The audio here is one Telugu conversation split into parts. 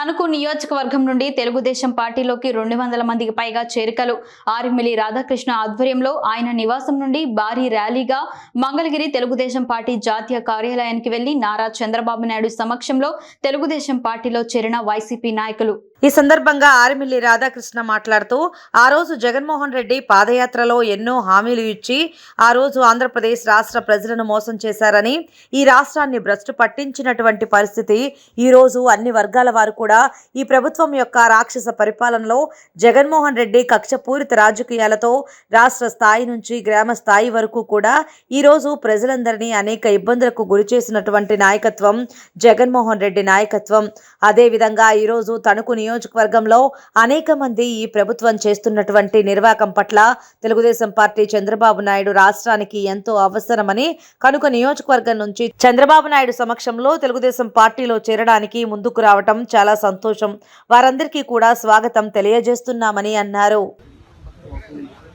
తణుకు నియోజకవర్గం నుండి తెలుగుదేశం పార్టీలోకి రెండు వందల మందికి పైగా చేరికలు. ఆరిమిలి రాధాకృష్ణ ఆధ్వర్యంలో ఆయన నివాసం నుండి భారీ ర్యాలీగా మంగళగిరి తెలుగుదేశం పార్టీ జాతీయ కార్యాలయానికి వెళ్ళి నారా చంద్రబాబు నాయుడు సమక్షంలో తెలుగుదేశం పార్టీలో చేరిన వైసీపీ నాయకులు. ఈ సందర్భంగా ఆరిమిల్లి రాధాకృష్ణ మాట్లాడుతూ ఆ రోజు జగన్మోహన్ రెడ్డి పాదయాత్రలో ఎన్నో హామీలు ఇచ్చి ఆ రోజు ఆంధ్రప్రదేశ్ రాష్ట్ర ప్రజలను మోసం చేశారని ఈ రాష్ట్రాన్ని భ్రష్టు పట్టించినటువంటి పరిస్థితి ఈ రోజు అన్ని వర్గాల వారు కూడా ఈ ప్రభుత్వం యొక్క రాక్షస పరిపాలనలో జగన్మోహన్ రెడ్డి కక్షపూరిత రాజకీయాలతో రాష్ట్ర స్థాయి నుంచి గ్రామ స్థాయి వరకు కూడా ఈ రోజు ప్రజలందరినీ అనేక ఇబ్బందులకు గురి చేసినటువంటి నాయకత్వం జగన్మోహన్ రెడ్డి నాయకత్వం. అదేవిధంగా ఈరోజు తణుకు నియోజకవర్గంలో అనేక మంది ఈ ప్రభుత్వం చేస్తున్నటువంటి నిర్వాకం పట్ల తెలుగుదేశం పార్టీ చంద్రబాబు నాయుడు రాష్ట్రానికి ఎంతో అవసరమని కనుక నియోజకవర్గం నుంచి చంద్రబాబు నాయుడు సమక్షంలో తెలుగుదేశం పార్టీలో చేరడానికి ముందుకు రావటం చాలా సంతోషం. వారందరికీ కూడా స్వాగతం తెలియజేస్తున్నామని అన్నారు.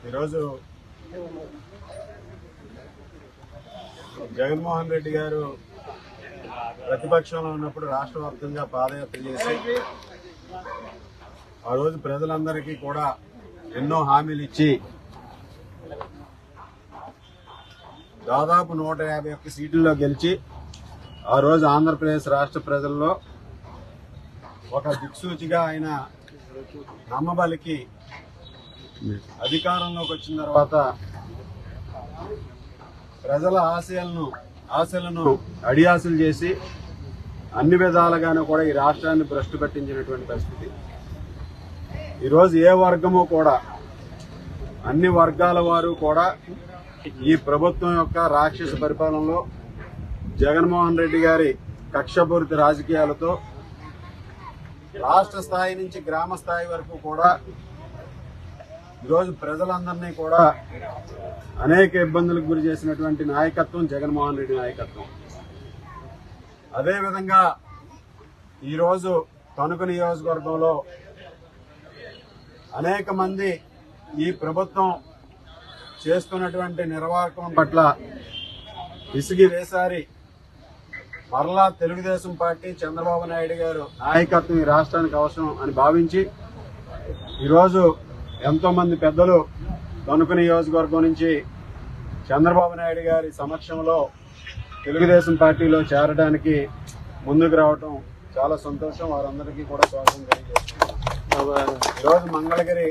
ఈరోజు జగన్మోహన్ రెడ్డి గారు ప్రతిపక్షంలో ఉన్నప్పుడు రాష్ట్ర వ్యాప్తంగా పాదయాత్ర చేసి ఆ రోజు ప్రజలందరికీ కూడా ఎన్నో హామీలు ఇచ్చి దాదాపు నూట యాభై ఒక్క సీట్లలో గెలిచి ఆ రోజు ఆంధ్రప్రదేశ్ రాష్ట్ర ప్రజల్లో ఒక దిక్సూచిగా ఆయన నమ్మబలికి అధికారంలోకి వచ్చిన తర్వాత ప్రజల ఆశయాలను ఆశలను అడియాసలు చేసి అన్ని విధాలుగాను కూడా ఈ రాష్ట్రాన్ని భ్రష్టు పట్టించినటువంటి పరిస్థితి. ఈరోజు ఏ వర్గము కూడా అన్ని వర్గాల వారు కూడా ఈ ప్రభుత్వం యొక్క రాక్షస పరిపాలనలో జగన్మోహన్ రెడ్డి గారి కక్షపూరిత రాజకీయాలతో రాష్ట్ర స్థాయి నుంచి గ్రామ స్థాయి వరకు కూడా ఈరోజు ప్రజలందరినీ కూడా అనేక ఇబ్బందులకు గురి చేసినటువంటి నాయకత్వం జగన్మోహన్ రెడ్డి నాయకత్వం. అదేవిధంగా ఈరోజు తణుకు నియోజకవర్గంలో అనేక మంది ఈ ప్రభుత్వం చేస్తున్నటువంటి నిర్వాహకం పట్ల విసిగి వేసారి మరలా తెలుగుదేశం పార్టీ చంద్రబాబు నాయుడు గారు నాయకత్వం ఈ రాష్ట్రానికి అవసరం అని భావించి ఈరోజు ఎంతో మంది పెద్దలు తణుకు నియోజకవర్గం నుంచి చంద్రబాబు నాయుడు గారి సమక్షంలో తెలుగుదేశం పార్టీలో చేరడానికి ముందుకు రావటం చాలా సంతోషం. వారందరికీ కూడా స్వాగతం తెలియజేస్తున్నాం ఈరోజు మంగళగిరి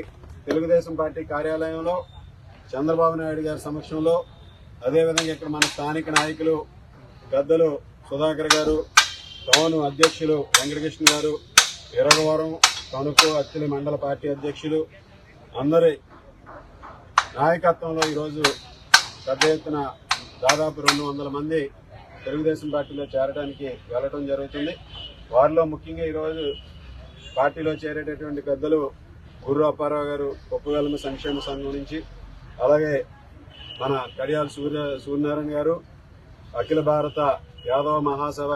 తెలుగుదేశం పార్టీ కార్యాలయంలో చంద్రబాబు నాయుడు గారి సమక్షంలో అదేవిధంగా ఇక్కడ మన స్థానిక నాయకులు పెద్దలు సుధాకర్ గారు టౌన్ అధ్యక్షులు వెంకటకృష్ణ గారు ఇరగవరం తణుకు అత్తిలి మండల పార్టీ అధ్యక్షులు అందరి నాయకత్వంలో ఈరోజు పెద్ద ఎత్తున దాదాపు రెండు వందల మంది తెలుగుదేశం పార్టీలో చేరడానికి వెళ్ళడం జరుగుతుంది. వారిలో ముఖ్యంగా ఈరోజు పార్టీలో చేరేటటువంటి పెద్దలు గుర్రు అప్పారావు గారు కొప్పగలమ సంక్షేమ సంఘం నుంచి అలాగే మన కడియాల సూర్య సూర్యనారాయణ గారు అఖిల భారత యాదవ మహాసభ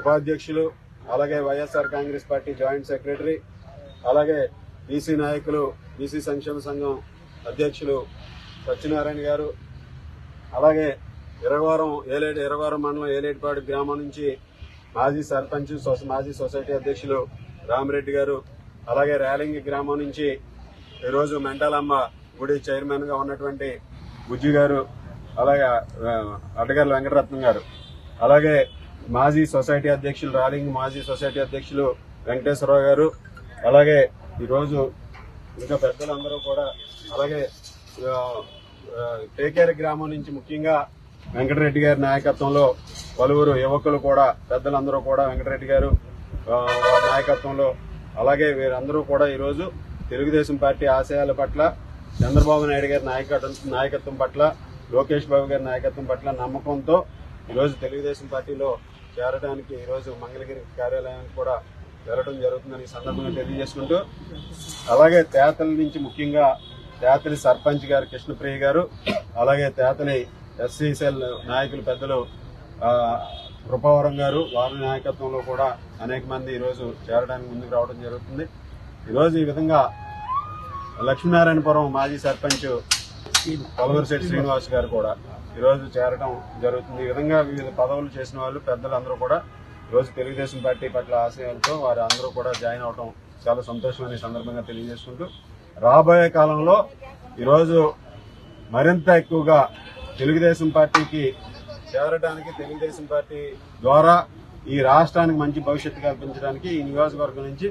ఉపాధ్యక్షులు అలాగే YSR Congress party joint secretary అలాగే బీసీ నాయకులు బీసీ సంక్షేమ సంఘం అధ్యక్షులు సత్యనారాయణ గారు అలాగే ఇరగవరం ఏలేటి ఇరగవరం మండలం ఏలేటిపాడు గ్రామం నుంచి మాజీ సర్పంచ్ సొస- మాజీ సొసైటీ అధ్యక్షులు రామిరెడ్డి గారు అలాగే రేలింగి గ్రామం నుంచి ఈరోజు మెంటాలమ్మ గుడి చైర్మన్గా ఉన్నటువంటి బుజ్జి గారు అలాగే అడ్డగారు వెంకటరత్నం గారు. అలాగే మాజీ సొసైటీ అధ్యక్షులు రాలింగ్ మాజీ సొసైటీ అధ్యక్షులు వెంకటేశ్వరరావు గారు అలాగే ఈరోజు ఇంకా పెద్దలందరూ కూడా అలాగే టేకేర్ గ్రామం నుంచి ముఖ్యంగా వెంకటరెడ్డి గారి నాయకత్వంలో పలువురు యువకులు కూడా పెద్దలందరూ కూడా వెంకటరెడ్డి గారు నాయకత్వంలో అలాగే వీరందరూ కూడా ఈరోజు తెలుగుదేశం పార్టీ ఆశయాల పట్ల చంద్రబాబు నాయుడు గారి నాయకత్వం నాయకత్వం పట్ల లోకేష్ బాబు గారి నాయకత్వం పట్ల నమ్మకంతో ఈరోజు తెలుగుదేశం పార్టీలో చేరడానికి ఈరోజు మంగళగిరి కార్యాలయానికి కూడా వెళ్ళడం జరుగుతుందని సందర్భంగా తెలియజేసుకుంటూ అలాగే తేతల నుంచి ముఖ్యంగా తేతలి సర్పంచ్ గారు కృష్ణప్రియ గారు అలాగే తేతలి ఎస్సీసీఎల్ నాయకులు పెద్దలు కృపావరం గారు వారి నాయకత్వంలో కూడా అనేక మంది ఈరోజు చేరడానికి ముందుకు రావడం జరుగుతుంది. ఈరోజు ఈ విధంగా లక్ష్మీనారాయణపురం మాజీ సర్పంచ్ పలవరిశెట్టి శ్రీనివాస్ గారు కూడా ఈరోజు చేరడం జరుగుతుంది. ఈ విధంగా వివిధ పదవులు చేసిన వాళ్ళు పెద్దలందరూ కూడా ఈరోజు తెలుగుదేశం పార్టీ పట్ల ఆశయాలతో వారు అందరూ కూడా జాయిన్ అవడం చాలా సంతోషం సందర్భంగా తెలియజేసుకుంటూ రాబోయే కాలంలో ఈరోజు మరింత ఎక్కువగా తెలుగుదేశం పార్టీకి చేరడానికి తెలుగుదేశం పార్టీ ద్వారా ఈ రాష్ట్రానికి మంచి భవిష్యత్తు కల్పించడానికి ఈ నియోజకవర్గం నుంచి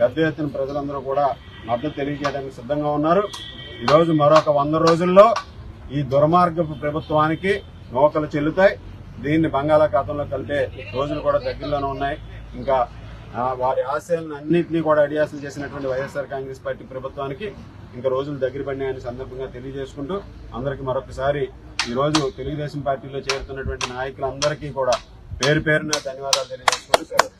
పెద్ద ఎత్తున ప్రజలందరూ కూడా మద్దతు తెలియజేయడానికి సిద్ధంగా ఉన్నారు. ఈరోజు మరొక వంద రోజుల్లో ఈ దుర్మార్గపు ప్రభుత్వానికి నూకలు చెల్లుతాయి. దీన్ని బంగాళాఖాతంలో కలిపే రోజులు కూడా దగ్గరలోనే ఉన్నాయి. ఇంకా వారి ఆశయాలను అన్నింటినీ కూడా అడియాసలు చేసినటువంటి వైఎస్ఆర్ కాంగ్రెస్ పార్టీ ప్రభుత్వానికి ఇంకా రోజులు దగ్గర పడినాయని సందర్భంగా తెలియజేసుకుంటూ అందరికీ మరొకసారి ఈ రోజు తెలుగుదేశం పార్టీలో చేరుతున్నటువంటి నాయకులందరికీ కూడా పేరు పేరున ధన్యవాదాలు తెలియజేసుకుంటూ సెలవు.